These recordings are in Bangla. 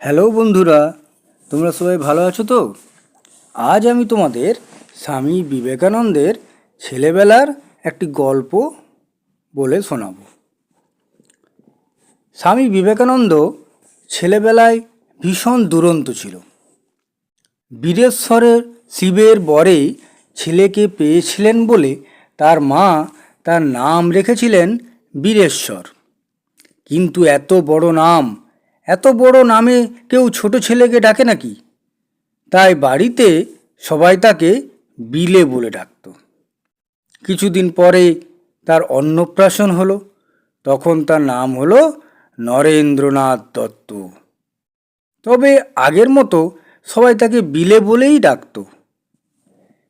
হ্যালো বন্ধুরা, তোমরা সবাই ভালো আছো তো? আজ আমি তোমাদের স্বামী বিবেকানন্দের ছেলেবেলার একটি গল্প বলে শোনাব। স্বামী বিবেকানন্দ ছেলেবেলায় ভীষণ দুরন্ত ছিল। বীরেশ্বরের শিবের বরে ছেলেকে পেয়েছিলেন বলে তার মা তার নাম রেখেছিলেন বীরেশ্বর। কিন্তু এত বড় নাম এত বড় নামে কেউ ছোট ছেলেকে ডাকে নাকি? তাই বাড়িতে সবাই তাকে বিলে বলে ডাকত। কিছুদিন পরে তার অন্নপ্রাশন হলো। তখন তার নাম হলো নরেন্দ্রনাথ দত্ত। তবে আগের মতো সবাই তাকে বিলে বলেই ডাকত।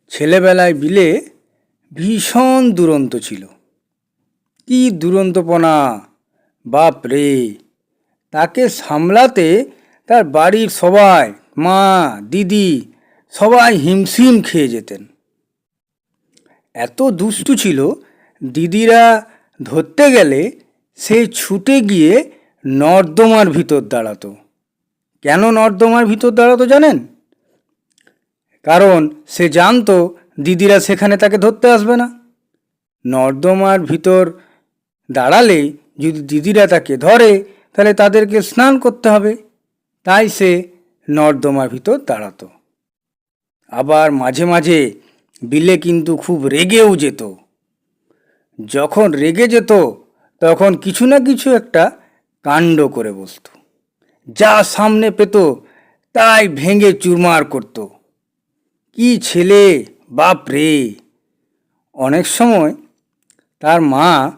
ছেলেবেলায় বিলে ভীষণ দুরন্ত ছিল। কি দুরন্তপনা বাপ রে তাকে সামলাতে তার বাড়ির সবাই, মা, দিদি সবাই হিমশিম খেয়ে যেতেন। এত দুষ্টু ছিল, দিদিরা ধরতে গেলে সে ছুটে গিয়ে নর্দমার ভিতর দাঁড়াতো। কেন নর্দমার ভিতর দাঁড়াতো জানেন? কারণ সে জানতো দিদিরা সেখানে তাকে ধরতে আসবে না। নর্দমার ভিতর দাঁড়ালে যদি দিদিরা তাকে ধরে তাহলে তাদেরকে স্নান করতে হবে। তাই সে নর্দমার ভিতর দাঁড়াতো। আবার মাঝে মাঝে বিলে কিন্তু খুব রেগেও যেত। যখন রেগে যেত, তখন কিছু না কিছু একটা কাণ্ড করে বসত। যা সামনে পেত, তাই ভেঙে চুরমার করত। কি ছেলে, বাপ রে! অনেক সময় তার মা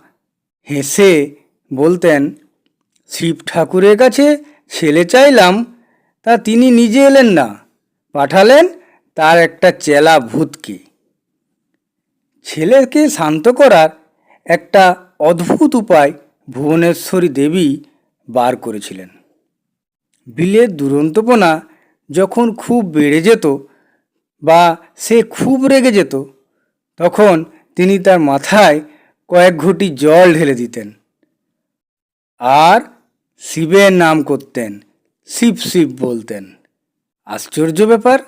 হেসে বলতেন শিব ঠাকুরের কাছে ছেলে চাইলাম, তা তিনি নিজে এলেন না। পাঠালেন তার একটা চেলা ভূতকে। ছেলেকে শান্ত করার একটা অদ্ভুত উপায় ভুবনেশ্বরী দেবী বার করেছিলেন। বিলের দুরন্তপনা যখন খুব বেড়ে যেত বা সে খুব রেগে যেত, তখন তিনি তার মাথায় কয়েক ঘটি জল ঢেলে দিতেন। আর শিবের নাম করতেন, শিব শিব বলতেন। আশ্চর্য ব্যাপার?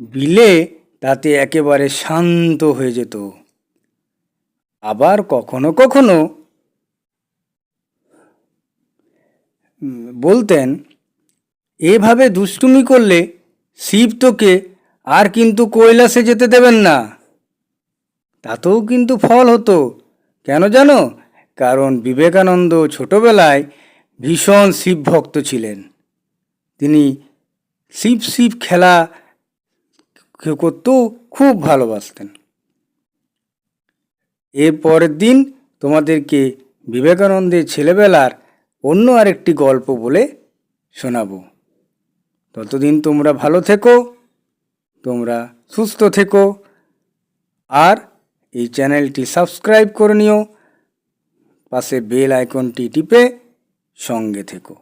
বিলে তাতে একেবারে শান্ত হয়ে যেত। আবার কখনো কখনো বলতেন, এভাবে দুষ্টুমি করলে শিব তোকে আর কিন্তু কৈলাসে যেতে দেবেন না। তাতেও কিন্তু ফল হতো। কেন জানো? কারণ বিবেকানন্দ ছোটবেলায় ভীষণ শিব ভক্ত ছিলেন। তিনি শিব শিব খেলা করতেও খুব ভালোবাসতেন। এর পরের দিন তোমাদেরকে বিবেকানন্দের ছেলেবেলার অন্য আরেকটি গল্প বলে শোনাবো। ততদিন তোমরা ভালো থেকো, তোমরা সুস্থ থেকো, আর এই চ্যানেলটি সাবস্ক্রাইব করে নিও। পাশে বেল আইকনটি টিপে সঙ্গে থেকো।